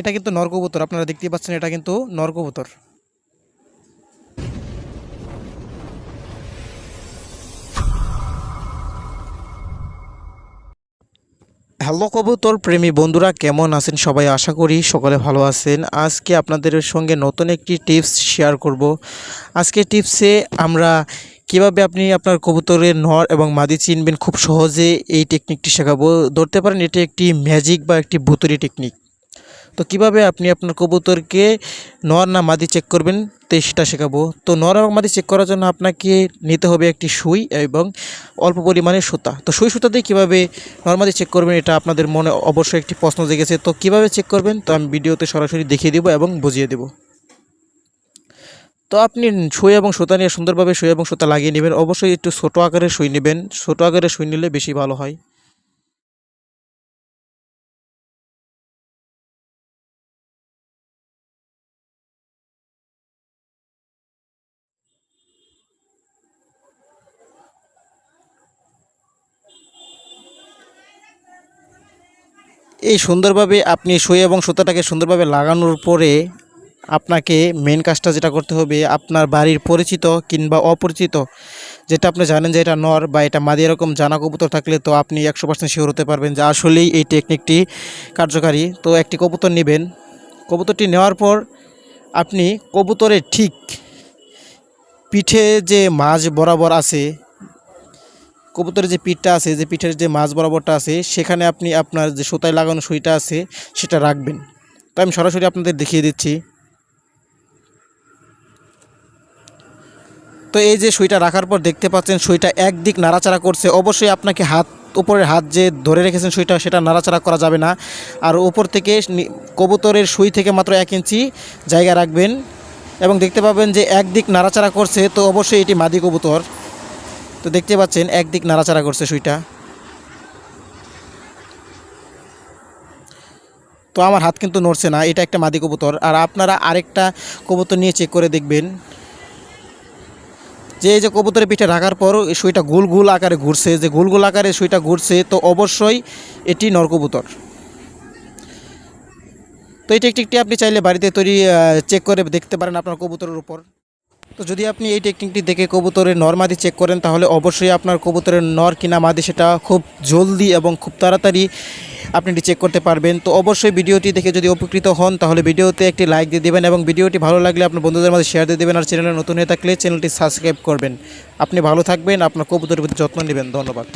এটা কিন্তু নরকবুতর, আপনারা দেখতেই পাচ্ছেন এটা কিন্তু নরকবুতর। হ্যালো কবুতর প্রেমী বন্ধুরা, কেমন আছেন সবাই? আশা করি সকলে ভালো আছেন। আজকে আপনাদের সঙ্গে নতুন একটি টিপস শেয়ার করব। আজকে টিপসে আমরা কীভাবে আপনি আপনার কবুতরের নর এবং মাদি চিনবেন খুব সহজে এই টেকনিকটি শেখাবো। ধরতে পারেন এটি একটি ম্যাজিক বা একটি ভুতুরি টেকনিক তো কীভাবে আপনি আপনার কবুতরকে নর না মাদি চেক করবেন? তো সেটা শেখাবো। তো নর এবং মাদি চেক করার জন্য আপনাকে নিতে হবে একটি সুই এবং অল্প পরিমাণে সুতা। তো সুই সুতা দিয়ে কীভাবে নর্মালি চেক করবেন এটা আপনাদের মনে অবশ্যই একটি প্রশ্ন জেগেছে। তো কীভাবে চেক করবেন? তো আমি ভিডিওতে সরাসরি দেখিয়ে দেবো এবং বুঝিয়ে দেবো। তো আপনি সুই এবং সুতা নিয়ে সুন্দরভাবে সুই এবং সুতা লাগিয়ে নেবেন। অবশ্যই একটু ছোটো আকারে সুই নেবেন। ছোটো আকারে সুই নিলে বেশি ভালো হয়। এই সুন্দরভাবে আপনি সুই এবং সুতাটাকে সুন্দরভাবে লাগানোর পরে আপনাকে মেন কাজটা যেটা করতে হবে, আপনার বাড়ির পরিচিত কিংবা অপরিচিত, যেটা আপনি জানেন যে এটা নর বা এটা মাদি এরকম জানা কবুতর থাকলে তো আপনি একশো পার্সেন্ট শিওর হতে পারবেন যে আসলেই এই টেকনিকটি কার্যকারী। তো একটি কবুতর নেবেন। কবুতরটি নেওয়ার পর আপনি কবুতরের ঠিক পিঠে যে মাঝ বরাবর আছে কবুতরের যে পিঠটা আছে, যে পিঠের যে মাছ বরাবরটা আছে, সেখানে আপনি আপনার যে সুতায় লাগানো সুইটা আছে, সেটা রাখবেন। তো আমি সরাসরি আপনাদের দেখিয়ে দিচ্ছি। তো এই যে সুইটা রাখার পর দেখতে পাচ্ছেন সুইটা একদিক নাড়াচাড়া করছে। অবশ্যই আপনাকে হাত, উপরের হাত যে ধরে রেখেছেন সুইটা, সেটা নাড়াচাড়া করা যাবে না। আর উপর থেকে কবুতরের সুই থেকে মাত্র এক ইঞ্চি জায়গা রাখবেন। এবং দেখতে পাবেন যে একদিক নাড়াচাড়া করছে, তো অবশ্যই এটি মাদি কবুতর। তো দেখতে পাচ্ছেন, একদিক নাড়াচাড়া করছে সুইটা। তো আমার হাত কিন্তু নড়ছে না, এটা একটা মাদি কবুতর। আর আপনারা আরেকটা কবুতর নিয়ে চেক করে দেখবেন। যে এই যে কবুতরের পিঠে রাখার পর সুইটা গোল গোল আকারে ঘুরছে, যে গোল গোল আকারে সুইটা ঘুরছে, তো অবশ্যই এটি নরকবুতর তো এই টেকনিকটি আপনি চাইলে বাড়িতে তৈরি চেক করে দেখতে পারেন আপনার কবুতরের উপর। তো যদি আপনি এই টেকনিকটি দেখে কবুতরের নর মাদি চেক করেন, তাহলে অবশ্যই আপনার কবুতরের নর কিনা মাদি সেটা খুব জলদি এবং খুব তাড়াতাড়ি আপনি এটি চেক করতে পারবেন। তো অবশ্যই ভিডিওটি দেখে যদি উপকৃত হন, তাহলে ভিডিওতে একটি লাইক দিয়ে দেবেন এবং ভিডিওটি ভালো লাগলে আপনার বন্ধুদের মাঝে শেয়ার দিয়ে দেবেন আর চ্যানেলে নতুন হয়ে থাকলে চ্যানেলটি সাবস্ক্রাইব করবেন। আপনি ভালো থাকবেন, আপনার কবুতরের প্রতি যত্ন নেবেন। ধন্যবাদ।